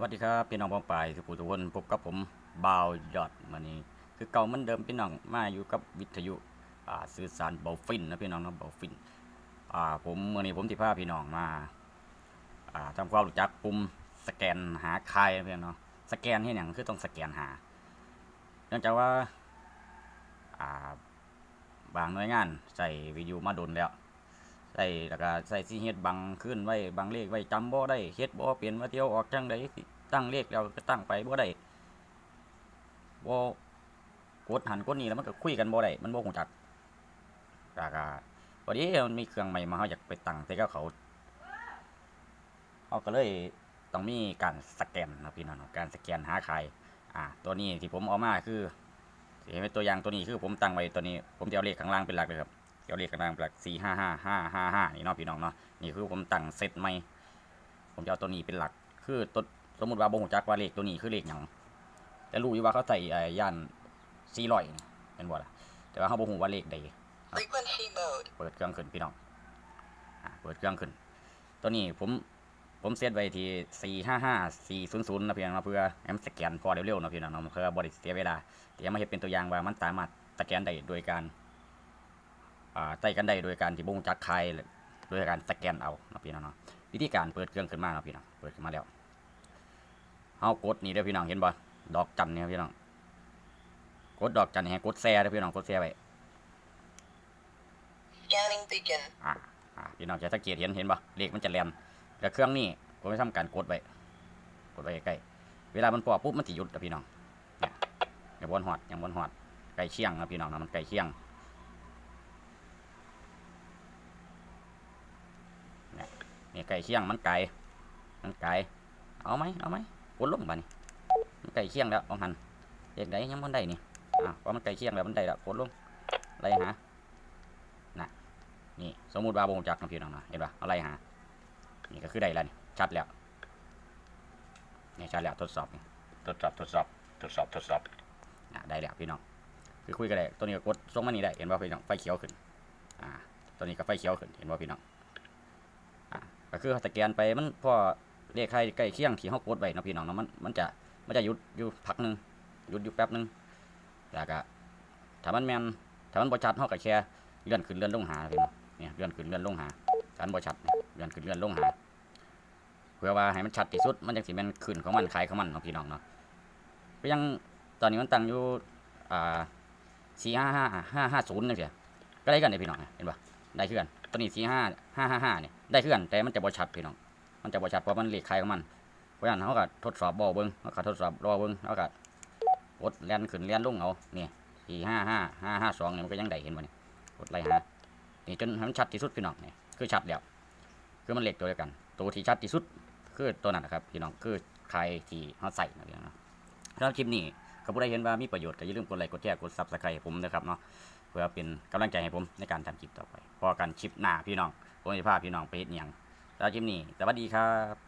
สวัสดีครับพี่น้องปองปายสุภูทุกคนพบกับผมบ่าวยอดมานี่คือเก่าเหมือนเดิมพี่น้องมาอยู่กับวิทยุอ่าสื่อสารเบาฟินนะพี่น้องนะเบาฟินอ่าผมเมื่อนี้ผมที่พาพี่น้องมาอ่าทำความรู้จักปุ่มสแกนหาใครนะพี่น้องเนาะสแกนให้หยังคือต้องสแกนหาเนื่องจากว่าอ่าบางหน่วยงานใส่วิดีโอมาดนแล้ว ใส่แล้วก็ใส่สีเฮ็ดบังขึ้นไว้บังเลขไว้จำบ่ได้เฮ็ดบ่เปลี่ยนว่าเที่ยวออกจังไดสิตั้งเลขแล้วก็ตั้งไปบ่ได้บ่กดหันกดนี่แล้วมันก็คุยกันบ่ได้มันบ่ฮู้จักแล้วก็พอดีมันมีเครื่องใหม่มาเฮาอยากไปตั้งแต่ก็เขาเฮาก็เลยต้องมีการสแกนนะพี่น้องการสแกนหาใครอ่า ตัวนี้ที่ผมเอามาคือสิให้เป็นตัวอย่างตัวนี้คือผมตั้งไว้ตัวนี้ ผมจะเอาเลขข้างล่างเป็นหลักเลยครับ เดี๋ยวเลขกำลังหลักสี่ห้าห้าห้าห้าห้านี่เนาะพี่น้องเนาะนี่คือผมตั้งเซตใหม่ผมจะเอาตัวนี้เป็นหลัก คือตัวสมมติว่าบ่งจักว่าเลขตัวนี้คือเลขหยังแต่รู้อยู่ว่าเขาใส่ไอ้ย่านสี่ร้อยนี่เป็นบ่ล่ะแต่ว่าเขาบ่ฮู้ว่าเลขใด Frequency mode. เปิดเครื่องขึ้นพี่น้องอ่าเปิดเครื่องขึ้น ตัวนี้ผมผมเซตไว้ที่สี่ห้าห้าสี่ศูนย์ศูนย์นะพี่น้องเนาะเพื่อให้มันสแกนพอเร็วๆนะพี่น้องเนาะเพื่อบริเสียเวลาเดี๋ยวมาเห็นเป็นตัวอย่างว่ามันสามารถสแกนได้โดยการอ่า ใต้กันได้โดยการที่บ่งจักใครโดยการสแกนเอาเนาะพี่น้องเนาะวิธีการเปิดเครื่องขึ้นมาเนาะพี่น้องเปิดขึ้นมาแล้วเฮากดนี่เด้อพี่น้องเห็นบ่ดอกจันเนี่ยพี่น้องกดดอกจันนี่ให้กดแซ่เด้อพี่น้องกดแซ่ไว้ Scanning begin. อ่าอ่าพี่น้องจะสังเกตเห็นเห็นบ่เลขมันจะแลนแล้วเครื่องนี้ผมจะทำการกดไว้กดไว้ใกล้ๆเวลามันพอปุ๊บมันสิหยุดนะพี่น้องเนี่ยอย่าบนหอดอย่าบนหอดใกล้เคียงนะพี่น้องนะมันใกล้เคียงเนี่ยนี่เคียงมันไกลมันไกลเอาไหมเอาไหมกดลงมานี่มันใกล้เคียงแล้วเอาหันเลขใดยังมันได้นี่อ่าพอมันใกล้เคียงแล้วมันได้แล้วกดลงไล่หานี่สมมุติว่าบ่งจักนะพี่น้องนะเห็นปะอะไรหานี่ก็คือได้แล้วนี่ชัดแล้วนี่ชัดแล้วทดสอบนี่ทดสอบทดสอบทดสอบทดสอบอะได้แล้วพี่น้องคือคุยกันได้ตัวนี้ก็กดส่งมานี่ได้เห็นว่าพี่น้องไฟเขียวขึ้นอ่าตัวนี้ก็ไฟเขียวขึ้นเห็นว่าพี่น้อง ก็คือสแกนไปมันพอเลขใครใกล้เคียงที่เขากดไว้เนาะพี่น้องเนาะมันมันจะมันจะหยุดอยู่พักหนึงหยุดอยู่แป๊บหนึงแล้วก็ถ้ามันแมนถ้ามันบ่ชัดเขาก็แค่เลื่อนขึ้นเลื่อนลงหาพี่น้องเนี่ยเลื่อนขึ้นเลื่อนลงหาชันบ่ชัดเนี่ยเลื่อนขึ้นเลื่อนลงหาเพื่อว่าให้มันชัดที่สุดมันจังสิแม่นขึ้นของมันขายของมันเนาะพี่น้องเนาะก็ยังตอนนี้มันตั้งอยู่อ่าสี่ห้าห้าห้าห้าศูนย์นี่เสียก็ได้กันเลยพี่น้องเห็นปะ ได้คือนตัวนี้สี่ห้าห้าห้าห้าเนี่ยได้คือนแต่มันจะบ่ชัดพี่น้อง มันจะบ่ชัดเพราะมันเหลขขายของมัน เพราะฉะนั้นเขาก็ทดสอบบ่เบิ้งเขาก็ทดสอบรอเบิ้งเขาก็กดเลียนขึ้นเลียนลงเอาเนี่ยสี่ห้าห้าห้าห้าสองเนี่ยมันก็ยังได้เห็นบ่เนี่ยกดไล่หานี่จนมันชัดที่สุดพี่น้องเนี่ยคือชัดแล้วคือมันเหล็กตัวเดียวกัน ตัวที่ชัดที่สุดคือตัวนั้นนะครับพี่น้องคือใครที่เขาใส่นะพี่น้องเนาะแล้วคลิปนี้ ก็ผู้ใดเห็นว่ามีประโยชน์ก็อย่าลืมกดไลค์กดแชร์กดซับสไครต์ผมนะครับเนาะเพื่อเป็นกำลังใจให้ผมในการทำคลิปต่อไปพอกันคลิปหน้าพี่น้องผมจะพาพี่น้องไปเฮ็ดหยังแล้วคลิปนี้สวัสดีครับ